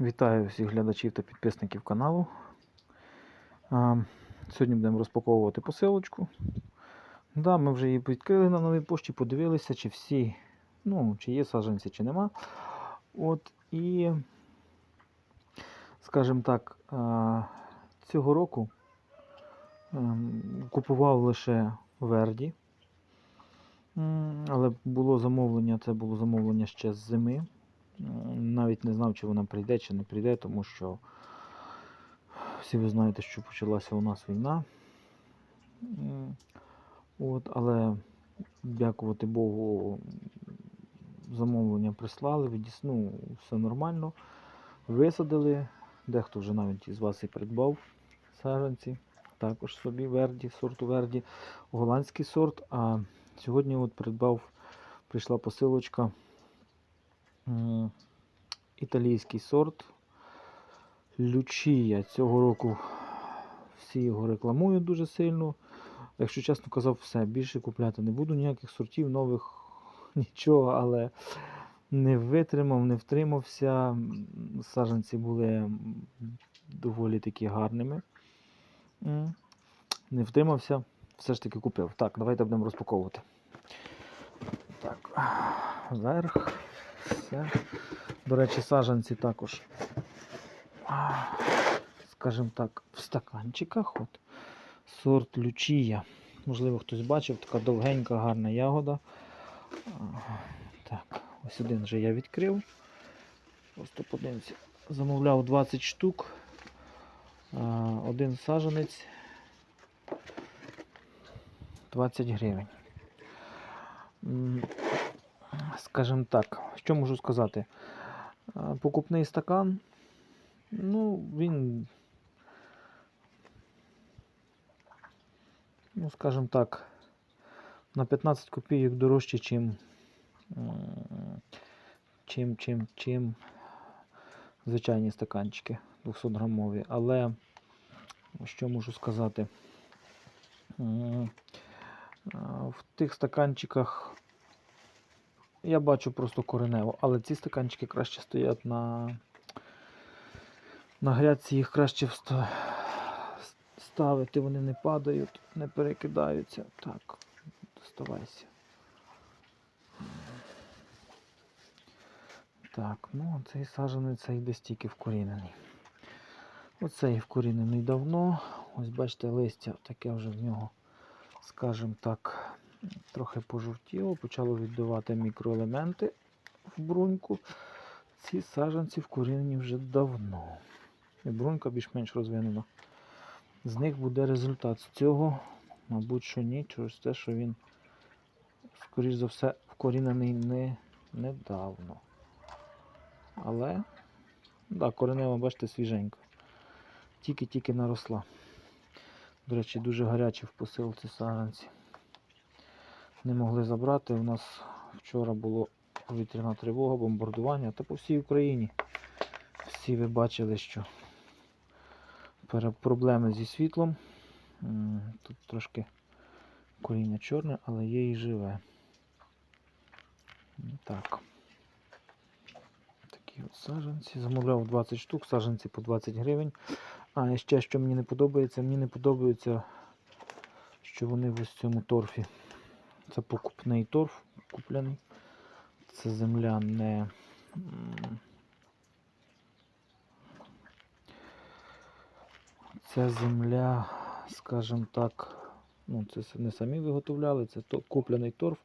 Вітаю всіх глядачів та підписників каналу. Сьогодні будемо розпаковувати посилочку. Да, ми вже її відкрили на новій пошті, подивилися, чи всі, ну, чи є саджанці, чи нема. От і, скажімо так, цього року ем, купував лише Верді. Але було замовлення, це було замовлення ще з зими. Навіть не знав, чи вона прийде, чи не прийде, тому що всі ви знаєте, що почалася у нас війна. От, але дякувати Богу, замовлення прислали, відіс- ну, все нормально. Висадили. Дехто вже навіть із вас і придбав саджанці. Також собі Верді, сорту Верді, голландський сорт. А сьогодні от придбав, прийшла посилочка. Італійський сорт Лючія. Цього року всі його рекламують дуже сильно. Якщо чесно казав, все, більше купляти не буду ніяких сортів, нових нічого, але не витримав, не втримався. Саджанці були доволі таки гарними. Не втримався, все ж таки купив. Так, давайте будемо розпаковувати. Так, вверх. Все. До речі, саджанці також, скажімо так, в стаканчиках. От. Сорт Лючія. Можливо, хтось бачив, така довгенька, гарна ягода. Так, ось один вже я відкрив. Просто подивимося. Замовляв 20 штук. Один саджанець 20 гривень. М, Скажімо так, що можу сказати? Покупний стакан, ну, він, ну, скажімо так, на 15 копійок дорожче, чим, чим, чим, чим звичайні стаканчики 200 грамові. Але що можу сказати? В тих стаканчиках я бачу просто коренево, але ці стаканчики краще стоять на, на грядці, їх краще ставити, вони не падають, не перекидаються. Так, доставайся. Так, ну цей саджаний цей десь тільки вкорінений. Оцей вкорінений давно. Ось бачите, листя таке вже в нього, скажімо так, трохи пожовтіло, почало віддавати мікроелементи в бруньку. Ці саджанці вкорінені вже давно. І брунька більш-менш розвинена. З них буде результат. З цього, мабуть, що ні, через те, що він, скоріш за все, вкорінений не недавно. Але, да, коренева, бачите, свіженька. Тільки-тільки наросла. До речі, дуже гарячі в посилці саджанці не могли забрати. У нас вчора було повітряна тривога, бомбардування та по всій Україні. Всі ви бачили, що проблеми зі світлом. Тут трошки коріння чорне, але є і живе. Так. Такі от саджанці. Замовляв 20 штук, саджанці по 20 гривень. А ще що мені не подобається, мені не подобається, що вони в ось цьому торфі. Це покупний торф куплений. Це земля не. Це земля, скажімо так, ну це не самі виготовляли, це куплений торф.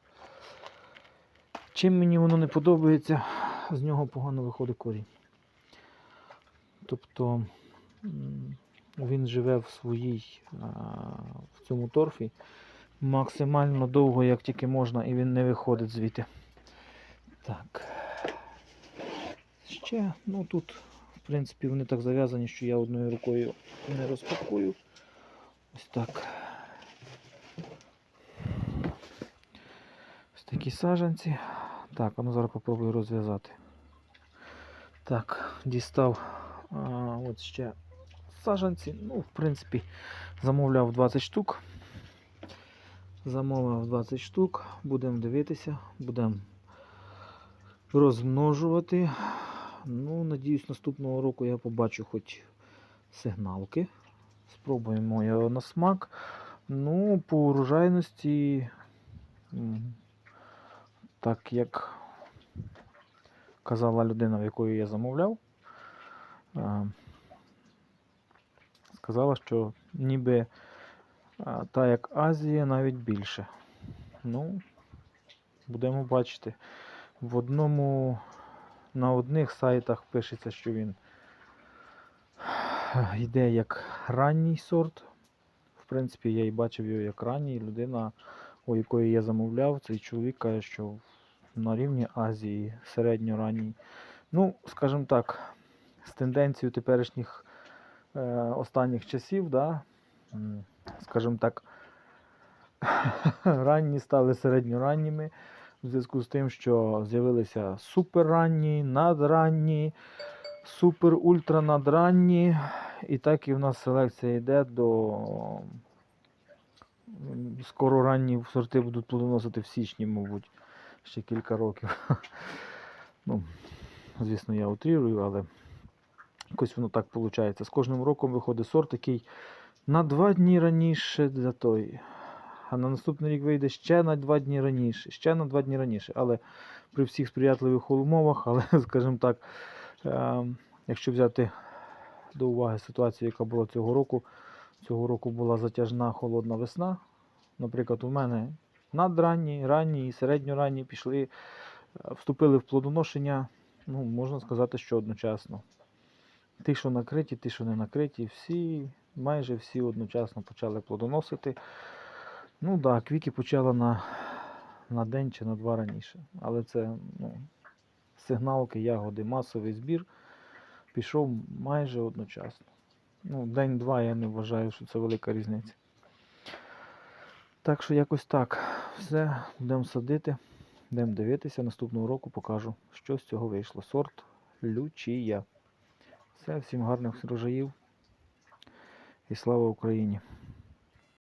Чим мені воно не подобається, з нього погано виходить корінь. Тобто він живе в своїй, в цьому торфі максимально довго, як тільки можна, і він не виходить звідти. Так. Ще, ну тут, в принципі, вони так зав'язані, що я одною рукою не розпакую. Ось так. Ось такі саджанці. Так, а ну зараз попробую розв'язати. Так, дістав а, от ще саджанці. Ну, в принципі, замовляв 20 штук. Замовив 20 штук, будемо дивитися, будемо розмножувати. Ну, надіюсь, наступного року я побачу хоч сигналки. Спробуємо його на смак. Ну, по урожайності, так як казала людина, в якої я замовляв, е, сказала, що ніби та як Азія навіть більше. Ну, будемо бачити. В одному на одних сайтах пишеться, що він йде як ранній сорт. В принципі, я і бачив його як ранній. Людина, у якої я замовляв, цей чоловік каже, що на рівні Азії середньоранній. Ну, скажімо так, з тенденцією теперішніх е, останніх часів, да, скажімо так, ранні стали середньоранніми в зв'язку з тим, що з'явилися суперранні, надранні, супер-ультра надранні. І так і в нас селекція йде до. Скоро ранні сорти будуть плодоносити в січні, мабуть, ще кілька років. Ну, звісно, я утрірую, але якось воно так виходить. З кожним роком виходить сорт, який на два дні раніше для той. А на наступний рік вийде ще на два дні раніше, ще на два дні раніше. Але при всіх сприятливих умовах, але, скажімо так, е, якщо взяти до уваги ситуацію, яка була цього року, цього року була затяжна холодна весна. Наприклад, у мене надранні, ранні і середньоранні пішли, е, вступили в плодоношення, ну, можна сказати, що одночасно. Ті, що накриті, ті, що не накриті, всі, майже всі одночасно почали плодоносити. Ну так, да, квіки почала на, на день чи на два раніше. Але це ну, сигналки, ягоди, масовий збір пішов майже одночасно. Ну, день-два я не вважаю, що це велика різниця. Так що якось так. Все, будемо садити, будемо дивитися. Наступного року покажу, що з цього вийшло. Сорт Лючія. Все, всім гарних врожаїв і слава Україні!